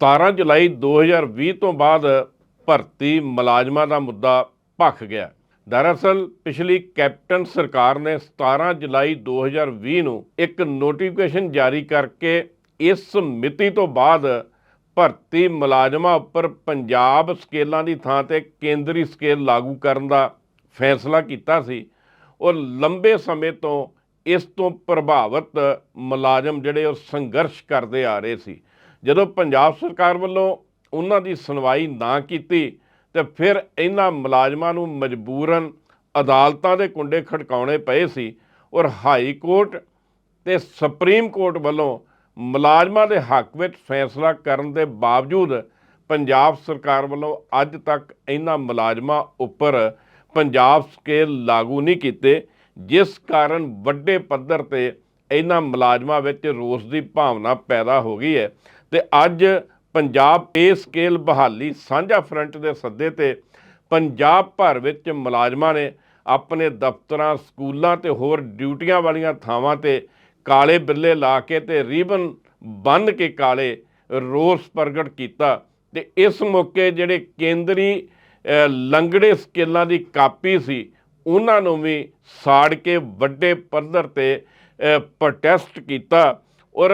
17 ਜੁਲਾਈ 2020 ਤੋਂ ਬਾਅਦ ਭਰਤੀ ਮੁਲਾਜ਼ਮਾਂ ਦਾ ਮੁੱਦਾ ਭਖ ਗਿਆ। ਦਰਅਸਲ ਪਿਛਲੀ ਕੈਪਟਨ ਸਰਕਾਰ ਨੇ 17 ਜੁਲਾਈ 2020 ਨੂੰ ਇੱਕ ਨੋਟੀਫਿਕੇਸ਼ਨ ਜਾਰੀ ਕਰਕੇ ਇਸ ਮਿਤੀ ਤੋਂ ਬਾਅਦ ਭਰਤੀ ਮੁਲਾਜ਼ਮਾਂ ਉੱਪਰ ਪੰਜਾਬ ਸਕੇਲਾਂ ਦੀ ਥਾਂ ਤੇ ਕੇਂਦਰੀ ਸਕੇਲ ਲਾਗੂ ਕਰਨ ਦਾ ਫੈਸਲਾ ਕੀਤਾ ਸੀ। ਔਰ ਲੰਬੇ ਸਮੇਂ ਤੋਂ ਇਸ ਤੋਂ ਪ੍ਰਭਾਵਿਤ ਮੁਲਾਜ਼ਮ ਜਿਹੜੇ ਉਹ ਸੰਘਰਸ਼ ਕਰਦੇ ਆ ਰਹੇ ਸੀ। ਜਦੋਂ ਪੰਜਾਬ ਸਰਕਾਰ ਵੱਲੋਂ ਉਹਨਾਂ ਦੀ ਸੁਣਵਾਈ ਨਾ ਕੀਤੀ ਤੇ ਫਿਰ ਇਹਨਾਂ ਮੁਲਾਜ਼ਮਾਂ ਨੂੰ ਮਜਬੂਰਨ ਅਦਾਲਤਾਂ ਦੇ ਕੁੰਡੇ ਖੜਕਾਉਣੇ ਪਏ ਸੀ ਔਰ ਹਾਈ ਕੋਰਟ ਤੇ ਸੁਪਰੀਮ ਕੋਰਟ ਵੱਲੋਂ ਮੁਲਾਜ਼ਮਾਂ ਦੇ ਹੱਕ ਵਿੱਚ ਫੈਸਲਾ ਕਰਨ ਦੇ ਬਾਵਜੂਦ ਪੰਜਾਬ ਸਰਕਾਰ ਵੱਲੋਂ ਅੱਜ ਤੱਕ ਇਹਨਾਂ ਮੁਲਾਜ਼ਮਾਂ ਉੱਪਰ ਪੰਜਾਬ ਸਕੇਲ ਲਾਗੂ ਨਹੀਂ ਕੀਤੇ, ਜਿਸ ਕਾਰਨ ਵੱਡੇ ਪੱਧਰ ਤੇ ਇਹਨਾਂ ਮੁਲਾਜ਼ਮਾਂ ਵਿੱਚ ਰੋਸ ਦੀ ਭਾਵਨਾ ਪੈਦਾ ਹੋ ਗਈ ਹੈ। ਤੇ ਅੱਜ ਪੰਜਾਬ ਪੇ ਸਕੇਲ ਬਹਾਲੀ ਸਾਂਝਾ ਫਰੰਟ ਦੇ ਸੱਦੇ ਤੇ ਪੰਜਾਬ ਭਰ ਵਿੱਚ ਮੁਲਾਜ਼ਮਾਂ ਨੇ ਆਪਣੇ ਦਫ਼ਤਰਾਂ, ਸਕੂਲਾਂ ਤੇ ਹੋਰ ਡਿਊਟੀਆਂ ਵਾਲੀਆਂ ਥਾਵਾਂ ਤੇ ਕਾਲੇ ਬਿੱਲੇ ਲਾ ਕੇ ਤੇ ਰੀਬਨ ਬੰਨ ਕੇ ਕਾਲੇ ਰੋਸ ਪ੍ਰਗਟ ਕੀਤਾ ਤੇ ਇਸ ਮੌਕੇ ਜਿਹੜੇ ਕੇਂਦਰੀ ਲੰਗੜੇ ਸਕੇਲਾਂ ਦੀ ਕਾਪੀ ਸੀ, ਉਹਨਾਂ ਨੂੰ ਵੀ ਸਾੜ ਕੇ ਵੱਡੇ ਪੱਧਰ ਤੇ ਪ੍ਰੋਟੈਸਟ ਕੀਤਾ ਔਰ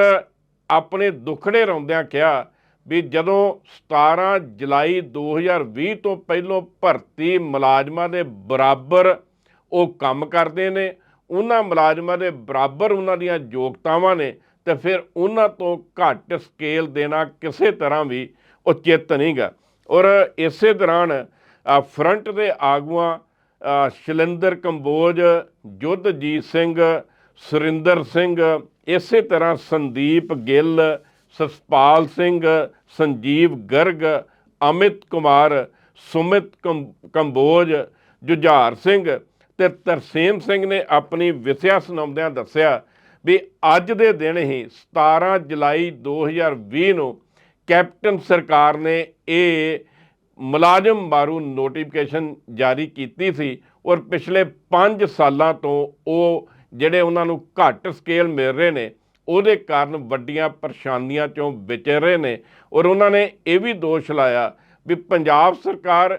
ਆਪਣੇ ਦੁੱਖੜੇ ਰੌਂਦਿਆਂ ਕਿਹਾ ਵੀ ਜਦੋਂ 17 ਜੁਲਾਈ 2020 ਤੋਂ ਪਹਿਲਾਂ ਭਰਤੀ ਮੁਲਾਜ਼ਮਾਂ ਦੇ ਬਰਾਬਰ ਉਹ ਕੰਮ ਕਰਦੇ ਨੇ, ਉਹਨਾਂ ਮੁਲਾਜ਼ਮਾਂ ਦੇ ਬਰਾਬਰ ਉਹਨਾਂ ਦੀਆਂ ਯੋਗਤਾਵਾਂ ਨੇ ਤੇ ਫਿਰ ਉਹਨਾਂ ਤੋਂ ਘੱਟ ਸਕੇਲ ਦੇਣਾ ਕਿਸੇ ਤਰ੍ਹਾਂ ਵੀ ਉਚਿਤ ਨਹੀਂਗਾ। ਔਰ ਇਸੇ ਦੌਰਾਨ ਫਰੰਟ ਦੇ ਆਗੂਆਂ ਸ਼ਲਿੰਦਰ ਕੰਬੋਜ, ਜੁੱਧਜੀਤ ਸਿੰਘ, ਸੁਰਿੰਦਰ ਸਿੰਘ ਇਸੇ ਤਰ੍ਹਾਂ ਸੰਦੀਪ ਗਿੱਲ, ਸਸਪਾਲ ਸਿੰਘ, ਸੰਜੀਵ ਗਰਗ, ਅਮਿਤ ਕੁਮਾਰ, ਸੁਮਿਤ ਕੰਬ- ਕੰਬੋਜ, ਜੁਝਾਰ ਸਿੰਘ ਤੇ ਤਰਸੇਮ ਸਿੰਘ ਨੇ ਆਪਣੀ ਵਿਸਿਆ ਸੁਣਾਉਂਦਿਆਂ ਦੱਸਿਆ ਵੀ ਅੱਜ ਦੇ ਦਿਨ ਹੀ 17 ਜੁਲਾਈ 2020 ਨੂੰ ਕੈਪਟਨ ਸਰਕਾਰ ਨੇ ਇਹ ਮੁਲਾਜ਼ਮ ਮਾਰੂ ਨੋਟੀਫਿਕੇਸ਼ਨ ਜਾਰੀ ਕੀਤੀ ਸੀ ਔਰ ਪਿਛਲੇ 5 ਸਾਲਾਂ ਤੋਂ ਉਹ ਜਿਹੜੇ ਉਹਨਾਂ ਨੂੰ ਘੱਟ ਸਕੇਲ ਮਿਲ ਰਹੇ ਨੇ, ਉਹਦੇ ਕਾਰਨ ਵੱਡੀਆਂ ਪਰੇਸ਼ਾਨੀਆਂ ਚੋਂ ਵਿਚਰ ਰਹੇ ਨੇ। ਔਰ ਉਹਨਾਂ ਨੇ ਇਹ ਵੀ ਦੋਸ਼ ਲਾਇਆ ਵੀ ਪੰਜਾਬ ਸਰਕਾਰ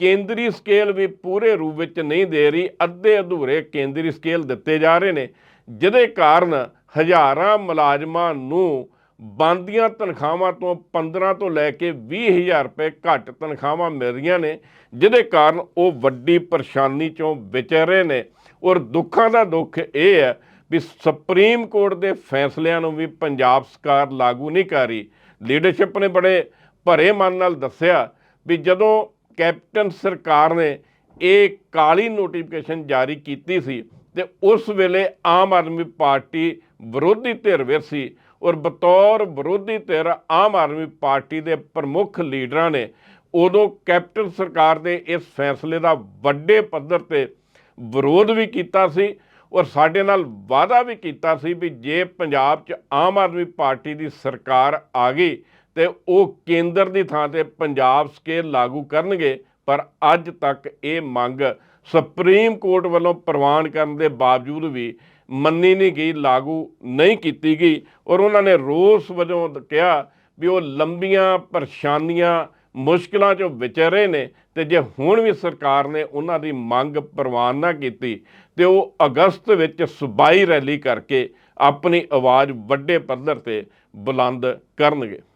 ਕੇਂਦਰੀ ਸਕੇਲ ਵੀ ਪੂਰੇ ਰੂਪ ਵਿੱਚ ਨਹੀਂ ਦੇ ਰਹੀ, ਅੱਧੇ ਅਧੂਰੇ ਕੇਂਦਰੀ ਸਕੇਲ ਦਿੱਤੇ ਜਾ ਰਹੇ ਨੇ, ਜਿਹਦੇ ਕਾਰਨ ਹਜ਼ਾਰਾਂ ਮੁਲਾਜ਼ਮਾਂ ਨੂੰ ਬੰਦੀਆਂ ਤਨਖਾਹਾਂ ਤੋਂ 15 ਤੋਂ ਲੈ ਕੇ 20000 ਰੁਪਏ ਘੱਟ ਤਨਖਾਹਾਂ ਮਿਲ ਰਹੀਆਂ ਨੇ, ਜਿਹਦੇ ਕਾਰਨ ਉਹ ਵੱਡੀ ਪਰੇਸ਼ਾਨੀ ਚੋਂ ਵਿਚਰ ਰਹੇ ਨੇ। ਔਰ ਦੁੱਖਾਂ ਦਾ ਦੁੱਖ ਇਹ ਹੈ ਵੀ ਸੁਪਰੀਮ ਕੋਰਟ ਦੇ ਫੈਸਲਿਆਂ ਨੂੰ ਵੀ ਪੰਜਾਬ ਸਰਕਾਰ ਲਾਗੂ ਨਹੀਂ ਕਰ ਰਹੀ। ਲੀਡਰਸ਼ਿਪ ਨੇ ਬੜੇ ਭਰੇ ਮਨ ਨਾਲ ਦੱਸਿਆ ਵੀ ਜਦੋਂ ਕੈਪਟਨ ਸਰਕਾਰ ਨੇ ਇਹ ਕਾਲੀ ਨੋਟੀਫਿਕੇਸ਼ਨ ਜਾਰੀ ਕੀਤੀ ਸੀ ਤੇ ਉਸ ਵੇਲੇ ਆਮ ਆਦਮੀ ਪਾਰਟੀ ਵਿਰੋਧੀ ਧਿਰ ਵਿੱਚ ਸੀ ਔਰ ਬਤੌਰ ਵਿਰੋਧੀ ਧਿਰ ਆਮ ਆਦਮੀ ਪਾਰਟੀ ਦੇ ਪ੍ਰਮੁੱਖ ਲੀਡਰਾਂ ਨੇ ਉਦੋਂ ਕੈਪਟਨ ਸਰਕਾਰ ਦੇ ਇਸ ਫੈਸਲੇ ਦਾ ਵੱਡੇ ਪੱਧਰ ਤੇ ਵਿਰੋਧ ਵੀ ਕੀਤਾ ਸੀ ਔਰ ਸਾਡੇ ਨਾਲ ਵਾਅਦਾ ਵੀ ਕੀਤਾ ਸੀ ਵੀ ਜੇ ਪੰਜਾਬ 'ਚ ਆਮ ਆਦਮੀ ਪਾਰਟੀ ਦੀ ਸਰਕਾਰ ਆ ਗਈ ਤੇ ਉਹ ਕੇਂਦਰ ਦੀ ਥਾਂ ਤੇ ਪੰਜਾਬ ਸਕੇਲ ਲਾਗੂ ਕਰਨਗੇ, ਪਰ ਅੱਜ ਤੱਕ ਇਹ ਮੰਗ ਸੁਪਰੀਮ ਕੋਰਟ ਵੱਲੋਂ ਪ੍ਰਵਾਨ ਕਰਨ ਦੇ ਬਾਵਜੂਦ ਵੀ ਮੰਨੀ ਨਹੀਂ ਗਈ, ਲਾਗੂ ਨਹੀਂ ਕੀਤੀ ਗਈ ਔਰ ਉਹਨਾਂ ਨੇ ਰੋਸ ਵਜੋਂ ਕਿਹਾ ਵੀ ਉਹ ਲੰਬੀਆਂ ਪਰੇਸ਼ਾਨੀਆਂ ਮੁਸ਼ਕਲਾਂ 'ਚੋਂ ਵਿਚਰੇ ਨੇ ਤੇ ਜੇ ਹੁਣ ਵੀ ਸਰਕਾਰ ਨੇ ਉਹਨਾਂ ਦੀ ਮੰਗ ਪ੍ਰਵਾਨ ਨਾ ਕੀਤੀ ਤੇ ਉਹ ਅਗਸਤ ਵਿੱਚ ਸੂਬਾਈ ਰੈਲੀ ਕਰਕੇ ਆਪਣੀ ਆਵਾਜ਼ ਵੱਡੇ ਪੱਧਰ ਤੇ ਬੁਲੰਦ ਕਰਨਗੇ।